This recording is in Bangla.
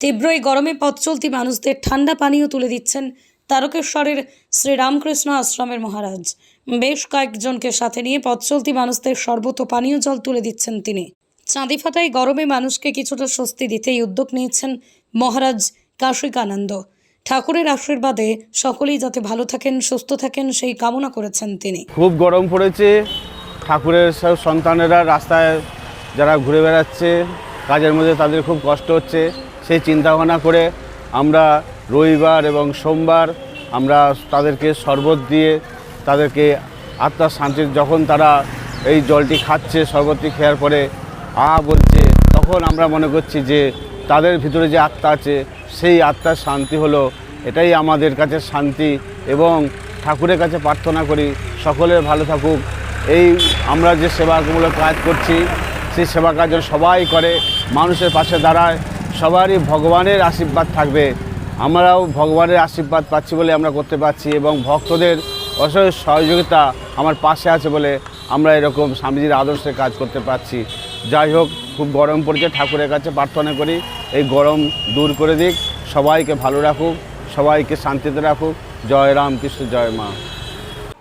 তীব্র এই গরমে পথ চলতি মানুষদের ঠান্ডা পানীয় তুলে দিচ্ছেন তারকেশ্বরের শ্রীরামকৃষ্ণ আশ্রমের মহারাজ। বেশ কয়েকজনকে সাথে নিয়ে পথ চলতি মানুষদের শরবত ও পানীয় জল তুলে দিচ্ছেন তিনি। চাঁদিফাতায় গরমে মানুষকে কিছুটা স্বস্তি দিতেই উদ্যোগ নিয়েছেন মহারাজ কাশিকানন্দ। ঠাকুরের আশীর্বাদে সকলেই যাতে ভালো থাকেন, সুস্থ থাকেন, সেই কামনা করেছেন তিনি। খুব গরম পড়েছে। ঠাকুরের সব সন্তানেরা রাস্তায় যারা ঘুরে বেড়াচ্ছে, কাজের মধ্যে তাদের খুব কষ্ট হচ্ছে। সেই চিন্তা ভাবনা করে আমরা রবিবার এবং সোমবার আমরা তাদেরকে শরবত দিয়ে তাদেরকে আত্মার শান্তির যখন তারা এই জলটি খাচ্ছে, শরবতটি খেয়ার পরে আ বলছে, তখন আমরা মনে করছি যে তাদের ভিতরে যে আত্মা আছে, সেই আত্মার শান্তি হলো। এটাই আমাদের কাছে শান্তি এবং ঠাকুরের কাছে প্রার্থনা করি সকলের ভালো থাকুক। এই আমরা যে সেবামূলক কাজ করছি, সেই সেবা কাজ সবাই করে, মানুষের পাশে দাঁড়ায় সবারই ভগবানের আশীর্বাদ থাকবে। আমরাও ভগবানের আশীর্বাদ পাচ্ছি বলে আমরা করতে পারছি এবং ভক্তদের অসহায় সহযোগিতা আমার পাশে আছে বলে আমরা এরকম স্বামীজির আদর্শে কাজ করতে পারছি। যাই হোক, খুব গরম পড়েছে, ঠাকুরের কাছে প্রার্থনা করি, এই গরম দূর করে দিক। সবাইকে ভালো রাখুক, সবাইকে শান্তিতে রাখুক। জয় রাম কৃষ্ণ জয় মা।